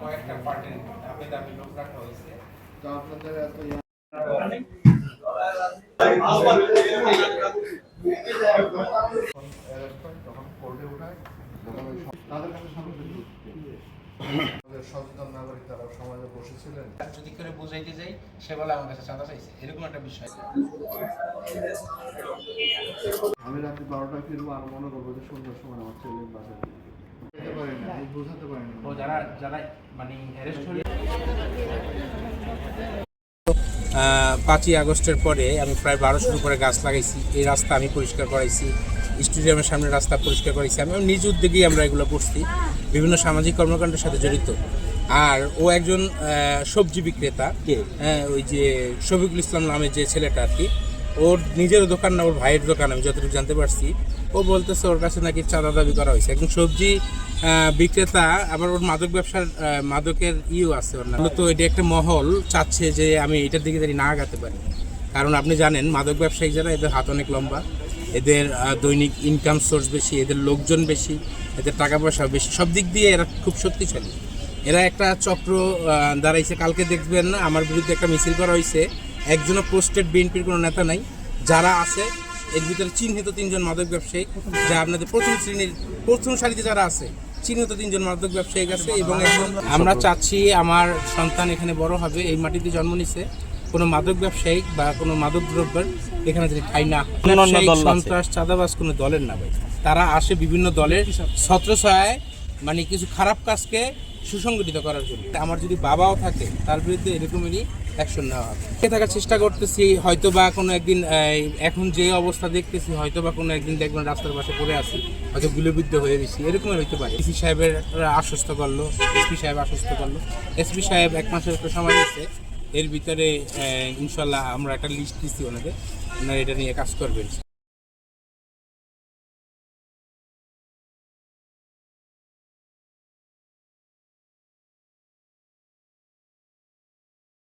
কয়েকটা পার্টি দাবি দাবি লোক রাখা হয়েছে। তো আপনাদের এত তাদের কাছে সমস্ত যুক্তি। আমাদের সচেতন নাগরিক তারা সমাজে বসেছিলেন যদি করে বুঝাইতে যাই সে বলে আমার কাছে চাঁদা চাইছে এরকম একটা বিষয় আমি রাত্রি বারোটায় ফিরবো আর মনে করব যে সন্ধ্যার সময় আমার ছেলে বাসায়। বুঝতে পারি না যারা যারা মানে অ্যারেস্ট পাঁচই আগস্টের পরে আমি প্রায় বারোশোর উপরে গাছ লাগাইছি এই রাস্তা আমি পরিষ্কার করাইছি স্টেডিয়ামের সামনে রাস্তা পরিষ্কার করাইছি আমি নিজ উদ্যোগেই আমরা এগুলো করছি। বিভিন্ন সামাজিক কর্মকাণ্ডের সাথে জড়িত। আর ও একজন সবজি বিক্রেতা। হ্যাঁ ওই যে শফিকুল ইসলাম নামে যে ছেলেটা আর কি। ওর নিজের দোকান না ওর ভাইয়ের দোকান আমি যতটুকু জানতে পারছি। ও বলতেছে ওর কাছে নাকি চাঁদা দাবি করা হয়েছে। একজন সবজি বিক্রেতা আবার ওর মাদক ব্যবসার মাদকের ইও আছে ওর নাম। তো এটা একটা মহল চাচ্ছে যে আমি এটার দিকে যদি না আগাতে পারি। কারণ আপনি জানেন মাদক ব্যবসায়ী যারা এদের হাত অনেক লম্বা। এদের দৈনিক ইনকাম সোর্স বেশি, এদের লোকজন বেশি, এদের টাকা পয়সা বেশি, সব দিক দিয়ে এরা খুব শক্তিশালী। এরা একটা চক্র দাঁড়াইছে। কালকে দেখবেন না, আমার বিরুদ্ধে একটা মিছিল করা হয়েছে। একজনও পোস্টেড বিএনপির কোনো নেতা নাই। যারা আছে, এর ভিতরে চিহ্নিত তিনজন মাদক ব্যবসায়ী, যা আপনাদের প্রথম শ্রেণির, প্রথম সারিতে যারা আছে, চিহ্নিত তিনজন মাদক ব্যবসায়ী আছে এবং একজন আমরা চাচ্ছি আমার সন্তান এখানে বড় হবে, এই মাটিতে জন্ম নিছে। কোনো মাদক ব্যবসায়ী বা কোনো মাদক দ্রব্যের এখানে যদি ঠাই না সন্ত্রাস চাঁদাবাজ কোনো দলের না ভাই। তারা আসে বিভিন্ন দলের ছত্রছায়ায় মানে কিছু খারাপ কাজকে সুসংগঠিত করার জন্য। আমার যদি বাবাও থাকে তার বিরুদ্ধে এরকমই অ্যাকশন নেওয়া হবে। থাকার চেষ্টা করতেছি হয়তো বা কোনো একদিন এখন যে অবস্থা দেখতেছি হয়তো বা কোনো একদিন দেখবেন রাস্তার পাশে পড়ে আছি হয়তো গুলিবিদ্ধ হয়ে গেছি এরকমই হইতে পারে। এসপি সাহেবের আশ্বস্ত করল এসপি সাহেব আশ্বস্ত করল। এসপি সাহেব এক মাসের একটা সময় দিচ্ছে এর ভিতরে ইনশাল্লাহ আমরা একটা লিস্ট দিচ্ছি ওনাদের। ওনারা এটা নিয়ে কাজ করবেন।